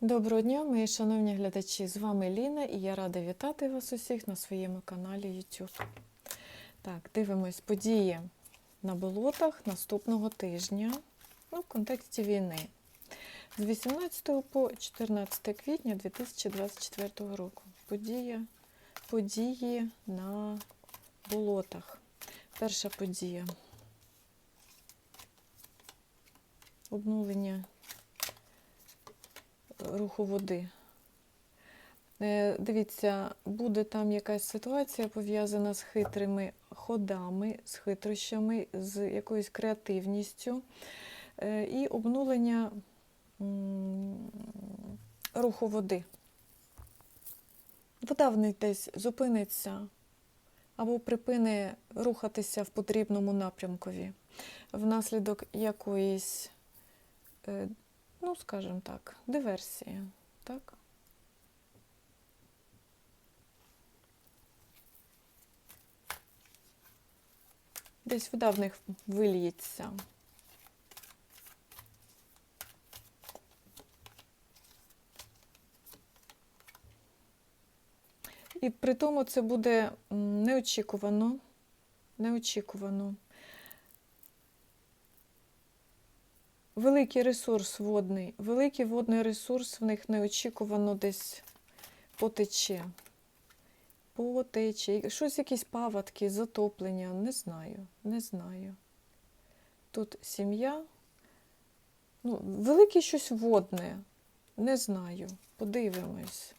Доброго дня, мої шановні глядачі! З вами Ліна і я рада вітати вас усіх на своєму каналі YouTube. Так, дивимось події на болотах наступного тижня ну, в контексті війни з 18 по 14 квітня 2024 року. Подія, події на болотах. Перша подія. Обнулення руху води. Е, Дивіться, буде там якась ситуація пов'язана з хитрими ходами, з хитрощами, з якоюсь креативністю е, і обнулення руху води. Вода в них десь зупиниться або припине рухатися в потрібному напрямкові внаслідок якоїсь е, ну, скажімо так, диверсія, так? Десь вода в них вильється. І при тому це буде неочікувано, неочікувано. Великий ресурс водний, великий водний ресурс в них неочікувано десь потече. Потече. Щось якісь паводки, затоплення, не знаю, не знаю. Тут сім'я. Ну, велике щось водне, не знаю. Подивимось.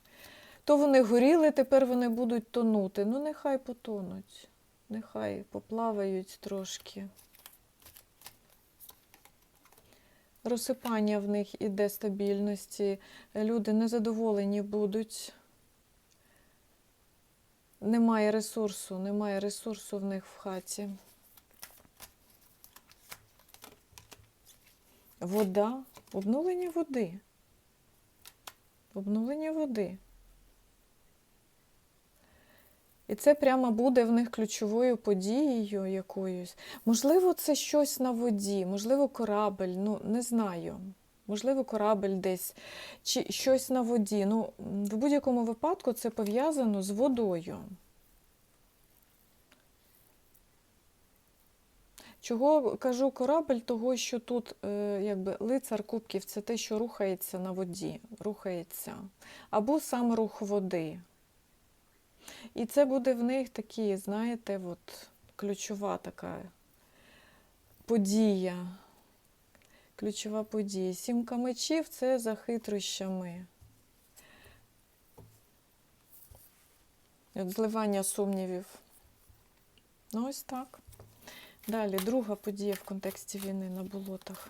То вони горіли, тепер вони будуть тонути. Ну, нехай потонуть, нехай поплавають трошки. Розсипання в них іде стабільності, люди незадоволені будуть. Немає ресурсу, немає ресурсу в них в хаті. Вода, обнулення води. Обнулення води. І це прямо буде в них ключовою подією якоюсь. Можливо, це щось на воді, можливо, корабель, ну не знаю. Можливо, корабель десь, чи щось на воді. Ну, в будь-якому випадку це пов'язано з водою. Чого кажу корабель? Того, що тут е, якби лицар кубків це те, що рухається на воді, рухається. Або сам рух води. І це буде в них такі, знаєте, от ключова така подія. Ключова подія. Сімка мечів це за хитрощами. От Зливання сумнівів. Ну, ось так. Далі, друга подія в контексті війни на болотах.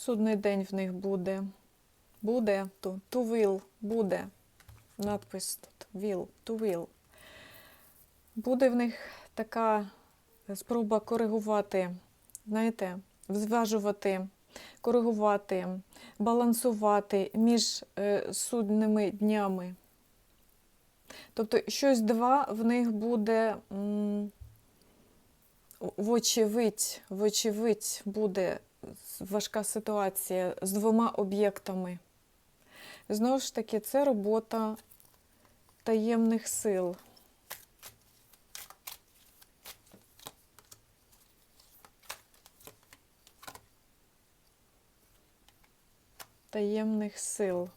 Судний день в них буде. Буде to, to will, буде. Надпис тут will, to will. Буде в них така спроба коригувати, знаєте, зважувати, коригувати, балансувати між е, судними днями. Тобто, щось два в них буде. Вочевидь, вочевидь буде важка ситуація з двома об'єктами. Знову ж таки, це робота таємних сил. Таємних сил.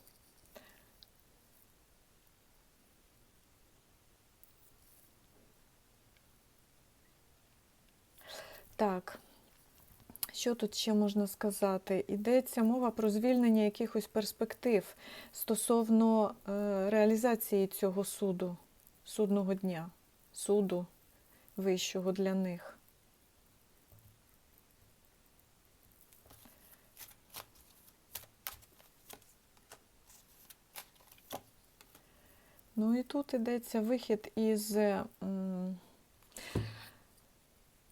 Так. Тут ще можна сказати? Йдеться мова про звільнення якихось перспектив стосовно е, реалізації цього суду, судного дня, суду вищого для них. Ну і тут йдеться вихід із.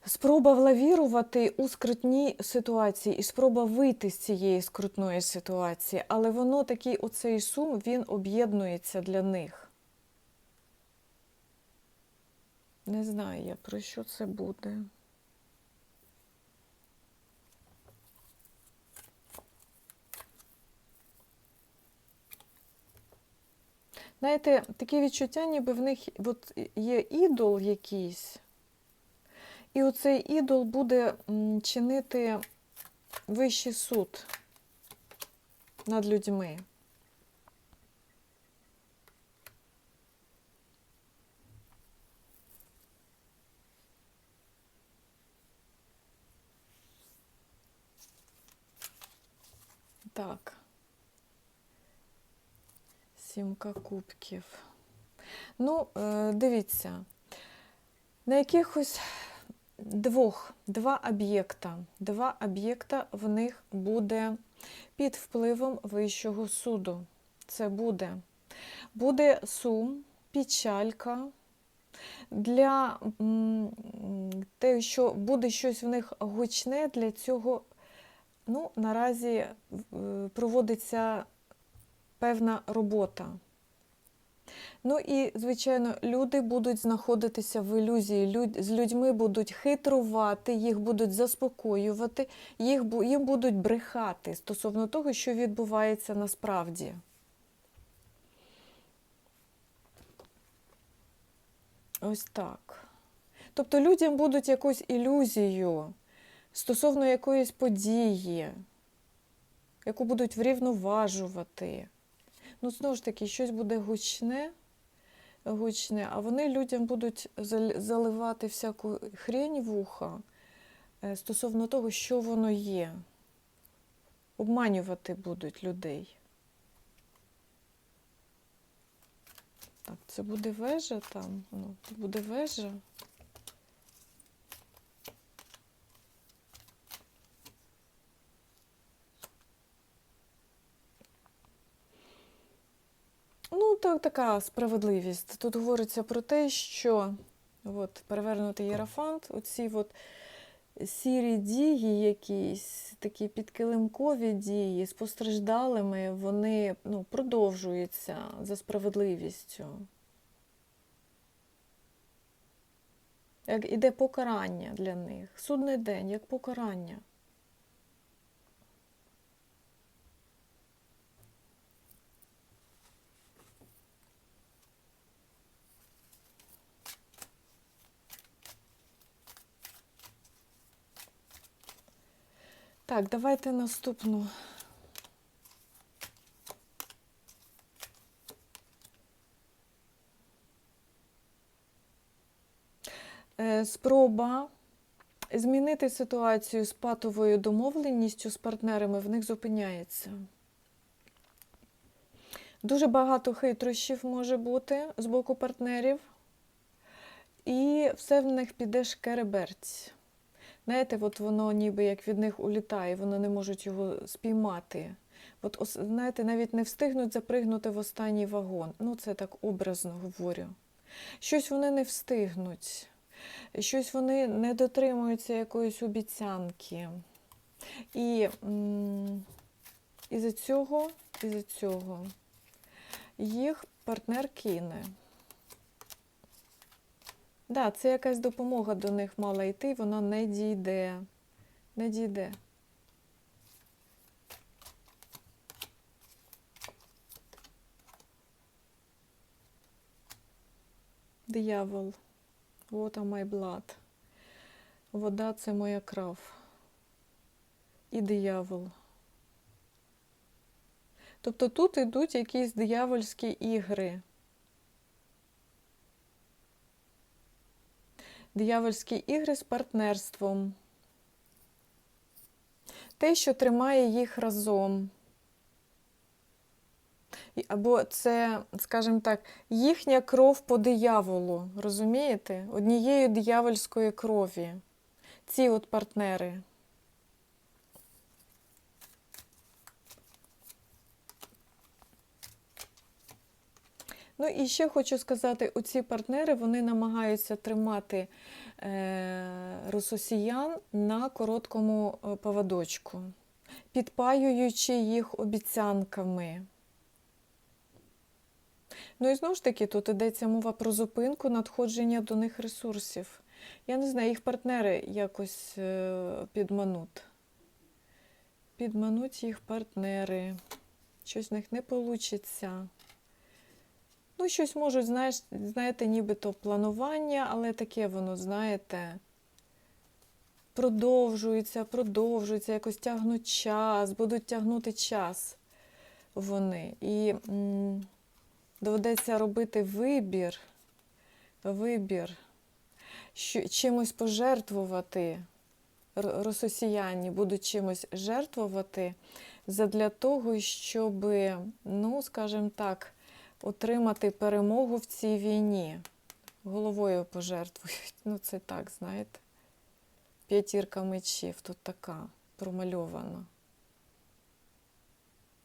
Спроба влавірувати у скрутній ситуації і спроба вийти з цієї скрутної ситуації, але воно такий оцей сум він об'єднується для них. Не знаю я, про що це буде. Знаєте, таке відчуття, ніби в них от є ідол якийсь і оцей ідол буде чинити вищий суд над людьми. Так. Сімка кубків. Ну, е, дивіться, на якихось двох, два об'єкта. Два об'єкта в них буде під впливом Вищого суду. Це буде, буде сум, печалька. Для те, що буде щось в них гучне, для цього ну, наразі е, проводиться певна робота. Ну і, звичайно, люди будуть знаходитися в ілюзії, Люд- з людьми будуть хитрувати, їх будуть заспокоювати, їх, їм будуть брехати стосовно того, що відбувається насправді. Ось так. Тобто людям будуть якусь ілюзію стосовно якоїсь події, яку будуть врівноважувати. Ну, знову ж таки, щось буде гучне, гучне, а вони людям будуть заливати всяку хрень в уха е, стосовно того, що воно є. Обманювати будуть людей. Так, це буде вежа там. Ну, це буде вежа. Ну, так, така справедливість. Тут говориться про те, що от, перевернутий єрафант, оці от сірі дії, якісь такі підкилимкові дії з постраждалими, вони ну, продовжуються за справедливістю. Як іде покарання для них. Судний день, як покарання. Так, давайте наступну. Е, Спроба змінити ситуацію з патовою домовленістю з партнерами в них зупиняється. Дуже багато хитрощів може бути з боку партнерів, і все в них піде шкереберть. Знаєте, от воно ніби як від них улітає, вони не можуть його спіймати. От, знаєте, навіть не встигнуть запригнути в останній вагон. Ну, це так образно говорю. Щось вони не встигнуть, щось вони не дотримуються якоїсь обіцянки. І із-за цього, із-за цього їх партнер кине. Да, це якась допомога до них мала йти, вона не дійде. Не дійде. Диявол. Water my blood. Вода це моя кров. І диявол. Тобто тут йдуть якісь диявольські ігри. Диявольські ігри з партнерством. Те, що тримає їх разом. Або це, скажімо так, їхня кров по дияволу, розумієте? Однієї диявольської крові. Ці от партнери. Ну і ще хочу сказати, оці партнери вони намагаються тримати е, рососіян на короткому е, поводочку, підпаюючи їх обіцянками. Ну і знову ж таки, тут йдеться мова про зупинку надходження до них ресурсів. Я не знаю, їх партнери якось е, підмануть. Підмануть їх партнери. Щось в них не вийде. Ну, щось можуть, знаєш, знаєте, нібито планування, але таке воно, знаєте, продовжується, продовжується, якось тягнуть час, будуть тягнути час вони. І м, доведеться робити вибір, вибір, що, чимось пожертвувати. Р- будуть чимось жертвувати задля того, щоб, ну, скажімо так, отримати перемогу в цій війні. Головою пожертвують. Ну, це так, знаєте. П'ятірка мечів тут така промальована.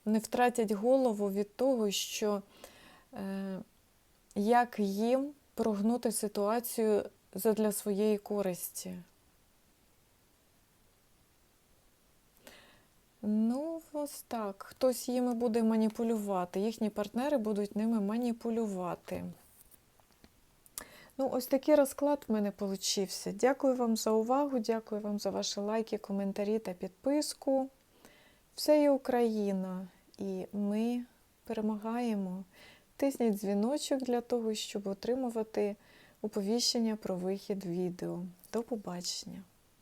Не втратять голову від того, що е, як їм прогнути ситуацію задля своєї користі. Ну, ось так. Хтось їми буде маніпулювати, їхні партнери будуть ними маніпулювати. Ну, ось такий розклад в мене получився. Дякую вам за увагу, дякую вам за ваші лайки, коментарі та підписку. Все є Україна, і ми перемагаємо. Тисніть дзвіночок для того, щоб отримувати оповіщення про вихід відео. До побачення!